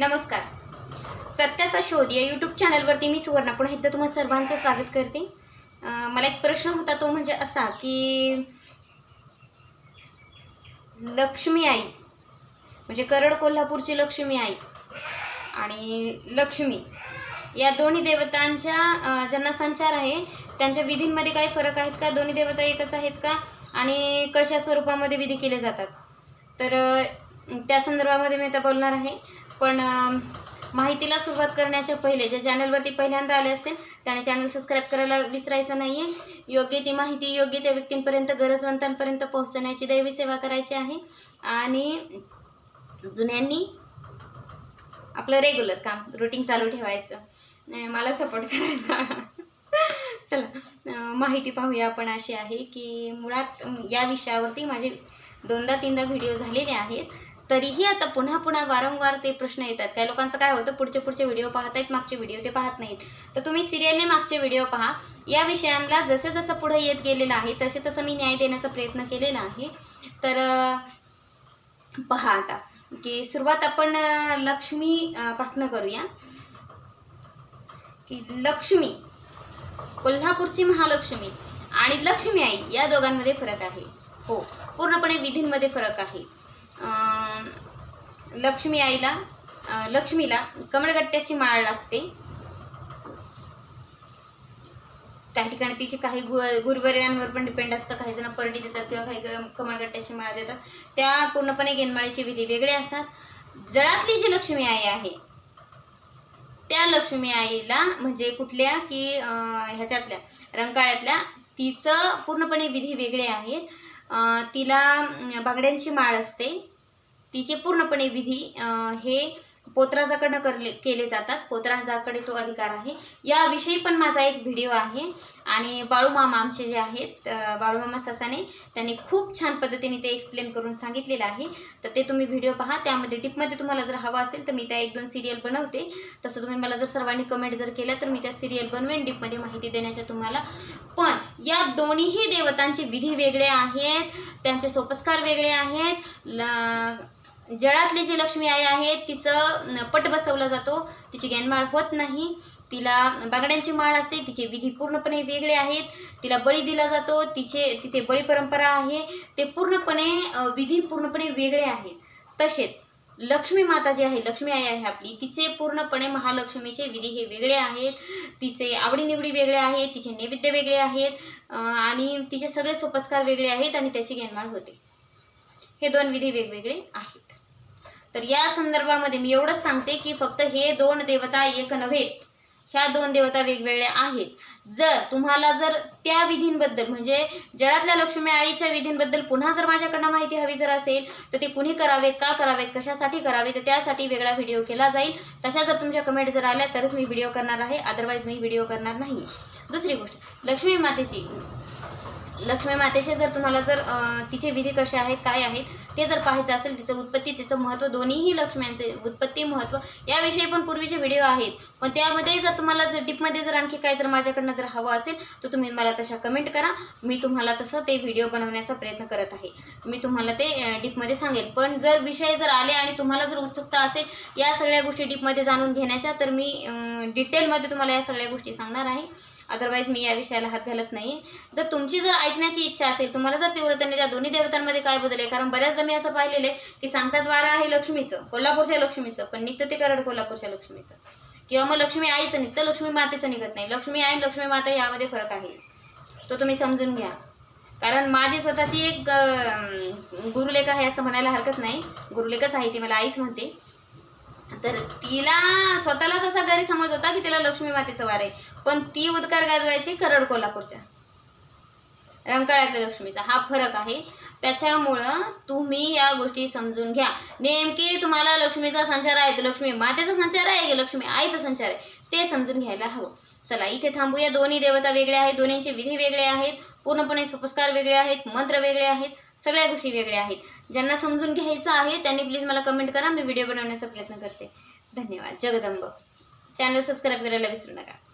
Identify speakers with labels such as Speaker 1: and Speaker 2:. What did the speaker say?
Speaker 1: नमस्कार. सत्याचा शोध या यूट्यूब चॅनलवरती मी सुवर्णा. पुन्हा एकदा तुम्हा सर्वांचं स्वागत करते. मला एक प्रश्न होता तो म्हणजे असा की लक्ष्मी आई म्हणजे करड कोल्हापूरची लक्ष्मी आई आणि लक्ष्मी या दोन्ही देवतांच्या ज्यांना संचार आहे त्यांच्या विधींमध्ये काही फरक आहेत का? दोन्ही देवता एकच आहेत का? आणि कशा स्वरूपामध्ये विधी केले जातात? तर त्या संदर्भामध्ये मी आता बोलणार आहे. पण माहितीला सुरुवात करण्याच्या पहिले ज्या चॅनलवरती पहिल्यांदा आले असतील त्याने चॅनल सबस्क्राईब करायला विसरायचं नाही आहे योग्य ती माहिती योग्य त्या व्यक्तींपर्यंत गरजवंतांपर्यंत पोहोचण्याची दैवी सेवा करायची आहे. आणि जुन्यांनी आपलं रेग्युलर काम रुटीन चालू ठेवायचं. मला सपोर्ट करायचा. चला माहिती पाहूया आपण अशी आहे की मुळात या विषयावरती माझे दोनदा तीनदा व्हिडिओ झालेले आहेत. तरीही आता पुन्हा पुन्हा वारंवार ते प्रश्न येतात. काही लोकांचं काय होतं पुढचे पुढचे व्हिडिओ पाहत आहेत मागचे व्हिडिओ ते पाहत नाहीत. तर तुम्ही सिरियलने मागचे व्हिडिओ पहा. या विषयांना जसं जसं पुढे येत गेलेलं आहे तसे तसं मी न्याय देण्याचा प्रयत्न केलेला आहे. तर पहा आता. की सुरुवात आपण लक्ष्मीपासनं करूया. की लक्ष्मी कोल्हापूरची महालक्ष्मी आणि लक्ष्मी आई या दोघांमध्ये फरक आहे. हो पूर्णपणे विधींमध्ये फरक आहे. लक्ष्मी आईला लक्ष्मीला कमळगट्ट्याची माळ लागते. काही ठिकाणी तिचे काही गु गुरुवर्यांवर पण डिपेंड असतं. काही जण परडी देतात किंवा काही ग- कमळगट्ट्याची माळ देतात. त्या पूर्णपणे गेनमाळीचे विधी वेगळे असतात. जळातली जी लक्ष्मी आई आहे त्या लक्ष्मी आईला म्हणजे कुठल्या की ह्याच्यातल्या रंकाळ्यातल्या तिचं पूर्णपणे विधी वेगळे आहेत. तिला बागड्यांची माळ असते. तिचे पूर्णपणे विधी हे पोतराजाकडनं करले केले जातात. पोतराजाकडे तो अधिकार आहे. याविषयी पण माझा एक व्हिडिओ आहे. आणि बाळूमामा आमचे जे आहेत बाळूमामा ससाने त्यांनी खूप छान पद्धतीने ते एक्सप्लेन करून सांगितलेलं आहे. तर ते तुम्ही व्हिडिओ पहा. त्यामध्ये टिपमध्ये तुम्हाला जर हवा असेल तर मी त्या एक दोन सिरियल बनवते. तसं तुम्ही मला जर सर्वांनी कमेंट जर केल्या तर मी त्या सिरियल बनवेन. डीपमध्ये माहिती देण्याच्या तुम्हाला. पण या दोन्हीही देवतांचे विधी वेगळे आहेत. त्यांचे सोपस्कार वेगळे आहेत. ल जळातली जी लक्ष्मी आई आहे तिचं पट बसवला जातो. तिची गॅनमाळ होत नाही. तिला बागड्यांची माळ असते. तिचे विधी पूर्णपणे वेगळे आहेत. तिला बळी दिला जातो. तिचे तिथे बळी परंपरा आहे. ते पूर्णपणे विधी पूर्णपणे वेगळे आहेत. तसेच लक्ष्मी माता जी आहे लक्ष्मी आई आहे आपली तिचे पूर्णपणे महालक्ष्मीचे विधी हे वेगळे आहेत. तिचे आवडीनिवडी वेगळे आहेत. तिचे नैवेद्य वेगळे आहेत. आणि तिचे सगळे सोपस्कार वेगळे आहेत आणि त्याची गॅनमाळ होते. हे दोन विधी वेगवेगळे आहेत. तर या संदर्भामध्ये मी एवढंच सांगते की फक्त हे दोन देवता एक नव्हेत ह्या दोन देवता वेगवेगळ्या आहेत. जर तुम्हाला जर त्या विधींबद्दल म्हणजे जळातल्या लक्ष्मी आईच्या विधींबद्दल पुन्हा जर माझ्याकडनं माहिती हवी जर असेल तर ते कुणी करावेत का करावेत कशासाठी करावे तर त्यासाठी वेगळा व्हिडिओ केला जाईल. तशा जर तुमच्या कमेंट जर आल्या तरच मी व्हिडिओ करणार आहे. अदरवाईज मी व्हिडिओ करणार नाही. दुसरी गोष्ट लक्ष्मी मातेची लक्ष्मी मातेचे जर तुम्हाला जर तिचे विधी कसे आहेत काय आहेत ते जर पाहायचं असेल तिचं उत्पत्ती तिचं महत्त्व दोन्हीही लक्ष्म्यांचे उत्पत्ती महत्त्व याविषयी पण पूर्वीचे व्हिडिओ आहेत. पण त्यामध्ये जर तुम्हाला जर डीपमध्ये जर आणखी काय जर माझ्याकडनं जर हवं असेल तर तुम्ही मला तशा कमेंट करा. मी तुम्हाला तसं ते व्हिडिओ बनवण्याचा प्रयत्न करत आहे. मी तुम्हाला ते डीपमध्ये सांगेल. पण जर विषय जर आले आणि तुम्हाला जर उत्सुकता असेल या सगळ्या गोष्टी डीपमध्ये जाणून घेण्याच्या तर मी डिटेलमध्ये तुम्हाला या सगळ्या गोष्टी सांगणार आहे. अदरवाईज मी या विषयाला हात घालत नाही. जर तुमची जर ऐकण्याची इच्छा असेल तुम्हाला जर तीव्रतेने त्या दोन्ही देवतांमध्ये काय बदल आहे? कारण बऱ्याचदा मी असं पाहिलेलं आहे की सांगतात वारा आहे लक्ष्मीचं कोल्हापूरच्या लक्ष्मीचं पण निघतं ते करड कोल्हापूरच्या लक्ष्मीचं. किंवा मग लक्ष्मी आईचं निघतं लक्ष्मी मातेचं निघत नाही. लक्ष्मी आई आणि लक्ष्मी माता यामध्ये फरक आहे. तो तुम्ही समजून घ्या. कारण माझी स्वतःची एक गुरुलेख आहे असं म्हणायला हरकत नाही. गुरुलेखच आहे ती मला आईच म्हणते. तर तिला स्वतःलाच असा घरी समज होता की तिला लक्ष्मी मातेचं वार आहे. पण ती उदकार गाजवायची करड कोल्हापूरच्या. रंकाळ्यातल्या लक्ष्मीचा. हा फरक आहे. त्याच्यामुळं तुम्ही या गोष्टी समजून घ्या. नेमकी तुम्हाला लक्ष्मीचा संचार आहे तर लक्ष्मी मातेचा संचार आहे की लक्ष्मी आईचा संचार आहे? ते समजून घ्यायला हवं. चला इथे थांबूया. दोन्ही देवता वेगळ्या आहेत. दोन्हींचे विधी वेगळे आहेत. पूर्णपणे सुपस्कार वेगळे आहेत. मंत्र वेगळे आहेत. सगळ्या गोष्टी वेगळ्या आहेत. ज्यांना समजून घ्यायचं आहे त्यांनी प्लीज मला कमेंट करा. मी व्हिडिओ बनवण्याचा प्रयत्न करते. धन्यवाद. जगदंब. चॅनल सबस्क्राईब करायला विसरू नका.